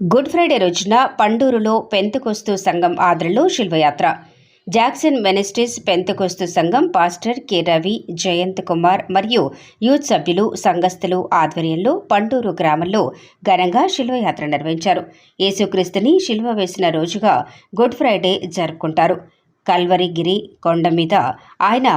Good Friday రోజున పండూరులో పెంతకొస్తు సంఘం ఆదరణలో శిల్వయాత్ర Jackson ministries Pentecost సంఘం పాస్టర్ కె రవి జయంత్ కుమార్ మరియు యూత్ సభ్యులు సంఘస్థులు ఆధ్వర్యంలో పండూరు గ్రామంలో ఘనంగా శిల్వయాత్ర నిర్వహించారు. యేసుక్రీస్తుని శిల్వ వేసిన రోజుగా గుడ్ ఫ్రైడే జరుపుకుంటారు. కల్వరిగిరి కొండ మీద ఆయన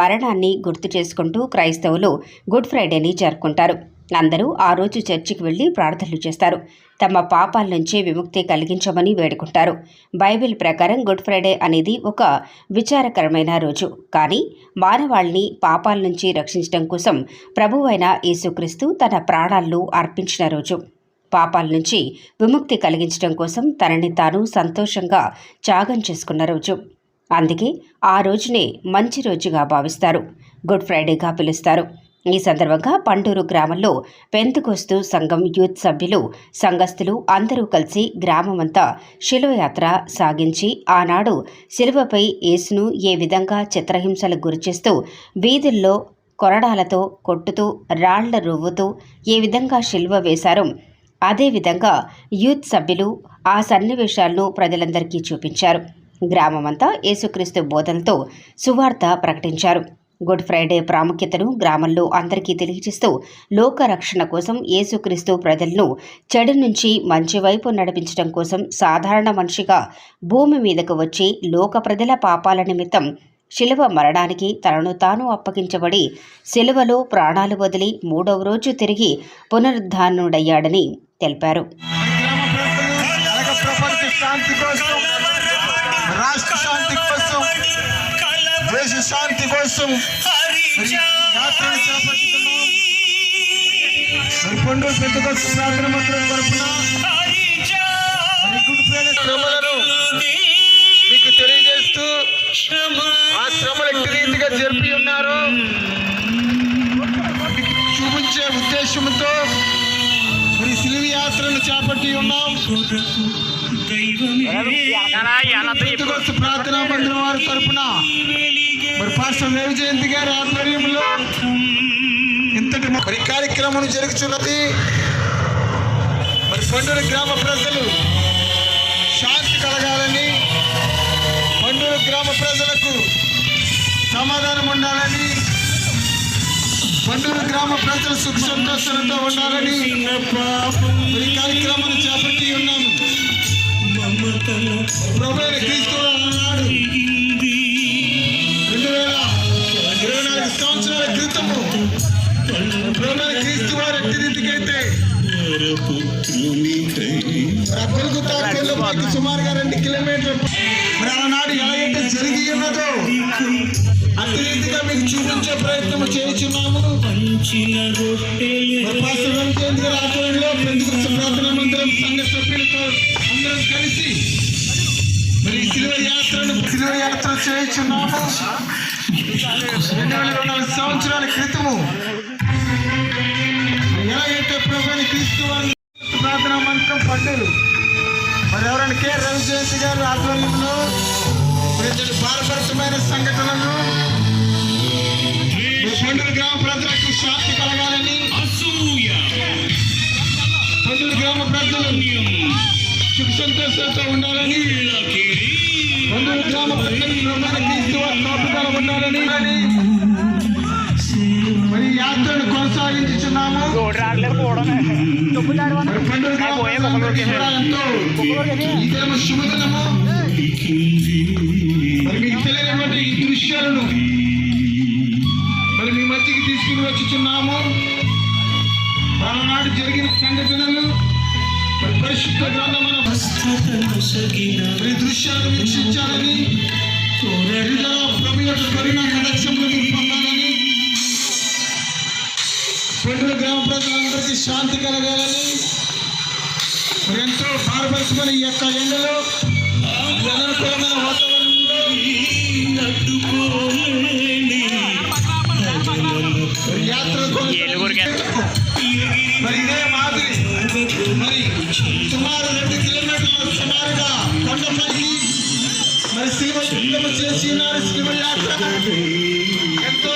మరణాన్ని గుర్తు చేసుకుంటూ క్రైస్తవులు గుడ్ ఫ్రైడేని జరుపుకుంటారు. అందరూ ఆ రోజు చర్చికి వెళ్ళి ప్రార్థనలు చేస్తారు. తమ పాపాల నుంచి విముక్తి కలిగించమని వేడుకుంటారు. బైబిల్ ప్రకారం గుడ్ ఫ్రైడే అనేది ఒక విచారకరమైన రోజు. కానీ మానవాళిని పాపాల నుంచి రక్షించడం కోసం ప్రభువైన యేసుక్రీస్తు తన ప్రాణాలను అర్పించిన రోజు. పాపాల నుంచి విముక్తి కలిగించడం కోసం తనని తాను సంతోషంగా త్యాగం చేసుకున్న రోజు. అందుకే ఆ రోజునే మంచి రోజుగా భావిస్తారు. గుడ్ ఫ్రైడేగా పిలుస్తారు. ఈ సందర్భంగా పండూరు గ్రామంలో పెంతుకొస్తు సంఘం యూత్ సభ్యులు సంఘస్థులు అందరూ కలిసి గ్రామమంతా శిలువయాత్ర సాగించి ఆనాడు శిలువపై యేసును ఏ విధంగా చిత్రహింసలకు గురిచేస్తూ వీధుల్లో కొరడాలతో కొట్టుతూ రాళ్ళ రువ్వుతూ ఏ విధంగా శిల్వ వేశారో అదేవిధంగా యూత్ సభ్యులు ఆ సన్నివేశాలను ప్రజలందరికీ చూపించారు. గ్రామమంతా యేసుక్రీస్తు బోధనతో సువార్త ప్రకటించారు. గుడ్ ఫ్రైడే ప్రాముఖ్యతను గ్రామంలో అందరికీ తెలియజేస్తూ లోక రక్షణ కోసం యేసుక్రీస్తు ప్రజలను చెడు నుంచి మంచి వైపు నడిపించడం కోసం సాధారణ మనిషిగా భూమి మీదకు వచ్చి లోక ప్రజల పాపాల నిమిత్తం శిలువ మరణానికి తనను తాను అప్పగించబడి శిలువలో ప్రాణాలు వదిలి మూడవ రోజు తిరిగి పునరుద్ధానుడయ్యాడని తెలిపారు. రాష్ట్ర శాంతి కోసం దేశ శాంతి కోసం యాత్రను చేపట్టుతున్నాం పండుగ ప్రార్థన శ్రమలను మీకు తెలియజేస్తూ ఆ శ్రమలు ఎట్టి రీతిగా జరిపి ఉన్నారు. చూపించే ఉద్దేశంతో మరి సిలివి యాత్రను చేపట్టి ఉన్నాం. ప్రార్థనా మందిరం వారి తరపున మరి పాస్టర్ రవి జయంతి గారి ఆధ్వర్యంలో ఇంతటి మరి కార్యక్రమం జరుగుతున్నది. మరి పండూరు గ్రామ ప్రజలు శాంతి కలగాలని పండూరు గ్రామ ప్రజలకు సమాధానం ఉండాలని పండూరు గ్రామ ప్రజలు సుఖ సంతోషాలతో ఉండాలని ఈ కార్యక్రమాన్ని చేపట్టి ఉన్నాము. ప్రభు కొలుగు తాకొల్లు సుమారుగా రెండు కిలోమీటర్లు మరి ఆనాడు జరిగి ఉన్నదో అట్టి రీతిగా మీకు చూపించే ప్రయత్నం గారి ఆధ్వర్యంలో పెందుకు ప్రార్థన మందిరం సంఘ సభ్యులతో అందరం కలిసి మరి శిలువ యాత్రను శిలువ యాత్ర రెండు వేల నాలుగు సంవత్సరాల క్రితము ప్రభుని క్రీస్తు వారి ప్రార్థన మంత్రం పండుగ మరి ఎవరైనా కె రవి జయంతి గారి ఆధ్వర్యంలో మరి ఇంతటి భారపరచమైన సంఘటనలు పండుగ గ్రామ ప్రజలకు శాంతి కలగాలని పండుగ గ్రామ ప్రజలు సుఖ సంతోషాలతో ఉండాలని పండుగ గ్రామ ప్రజలు వారి కాపుదల ఉండాలని యాత్రను కొనసాగించుచున్నాము. శుభదినము? మరి మీకు తెలియనటువంటి ఈ దృశ్యాలను మరి మీ మధ్యకి తీసుకుని వచ్చుచున్నాము. ఆనాడు జరిగిన సంఘటనలు పరిశుద్ధ గ్రంథమైన మరి దృశ్యాలను వీక్షించాలని ప్రభు యొక్క కరుణ కనెక్షన్లు శాంతి కలగాలని ఎంతో పారపరచుకొని ఈ యొక్క ఎండలో అననుకూలమైన వాతావరణంలో యాత్ర మరి ఇదే మాదిరి. మరి సుమారు రెండు కిలోమీటర్ల సుమారుగా కొండపైకి మరి చేసి ఉన్నారు. శివ యాత్ర ఎంతో